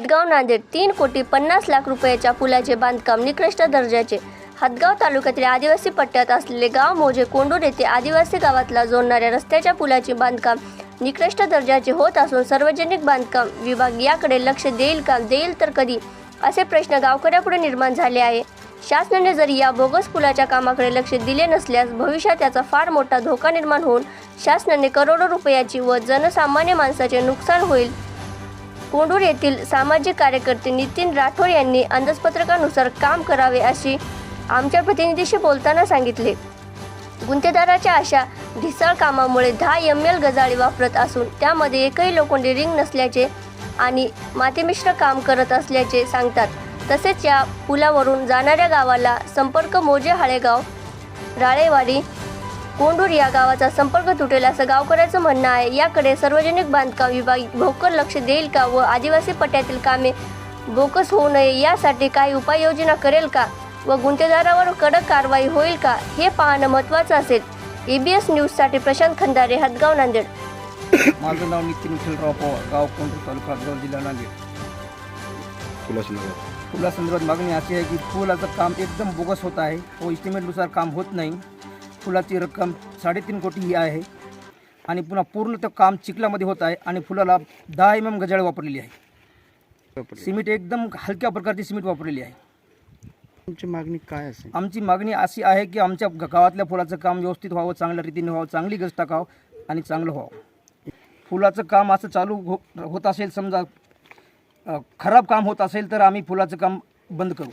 हदगाव नांदेड तीन कोटी पन्नास लाख रुपयाच्या पुलाचे बांधकाम निकृष्ट दर्जाचे. हदगाव तालुक्यातील आदिवासी पट्ट्यात असलेले गाव मोजे कोंडूर येथे आदिवासी गावातला जोडणाऱ्या रस्त्याच्या पुलाचे बांधकाम निकृष्ट दर्जाचे होत असून सार्वजनिक बांधकाम विभाग याकडे लक्ष देईल का देईल तर कधी? असे प्रश्न गावकऱ्यापुढे निर्माण झाले आहे. शासनाने जर या बोगस पुलाच्या कामाकडे लक्ष दिले नसल्यास भविष्यात याचा फार मोठा धोका निर्माण होऊन शासनाने करोडो रुपयाची व जनसामान्य माणसाचे नुकसान होईल. कोंडूर येथील सामाजिक कार्यकर्ते नितीन राठोड यांनी अंदाजपत्रकानुसार काम करावे अशी आमच्या प्रतिनिधीशी बोलताना सांगितले. गुंतेदाराच्या अशा ढिसाळ कामामुळे दहा एम एल गजाळी वापरत असून त्यामध्ये एकही लोखंडी रिंग नसल्याचे आणि मातीमिश्र काम करत असल्याचे सांगतात. तसेच या पुलावरून जाणाऱ्या गावाला संपर्क मोजे हाळेगाव राळेवाडी कोंडूर या गावाचा संपर्क तुटेल असं गावकऱ्याचं म्हणणं आहे. याकडे सार्वजनिक बांधकाम विभाग भोकर लक्ष देईल का व आदिवासी पट्ट्यातील कामे बोकस होऊ नये यासाठी काही उपाययोजना करेल का व गुंतेदारावर कडक कारवाई होईल का हे पाहणं महत्त्वाचं असेल. एबीएस न्यूजसाठी प्रशांत खंदारे हदगाव नांदेड. माझं नाव नितीन विठ्ठलराव पवार गाव कोंढूर तालुका हदगाव जिल्हा नांदेड. फुलासंदर्भात मागणी अशी आहे की फुलाचं काम एकदम बोगस होत आहे. व इस्टिमेटनुसार काम होत नाही. फुलाची रक्कम साडेतीन कोटी ही आहे. आणि पुन्हा पूर्ण ते काम चिखलामध्ये होत आहे आणि फुलाला दहा एम एम गजाळ वापरलेली आहे. सिमेंट एकदम हलक्या प्रकारची सिमेंट वापरलेली आहे. तुमची मागणी काय असेल? आमची मागणी अशी आहे की आमच्या गावातल्या फुलाचं काम व्यवस्थित व्हावं चांगल्या रीतीने व्हावं चांगली गज टाकावं आणि चांगलं व्हावं. फुलाचं काम असं चालू हो होत असेल समजा खराब काम होत असेल तर आम्ही फुलाचं काम बंद करू.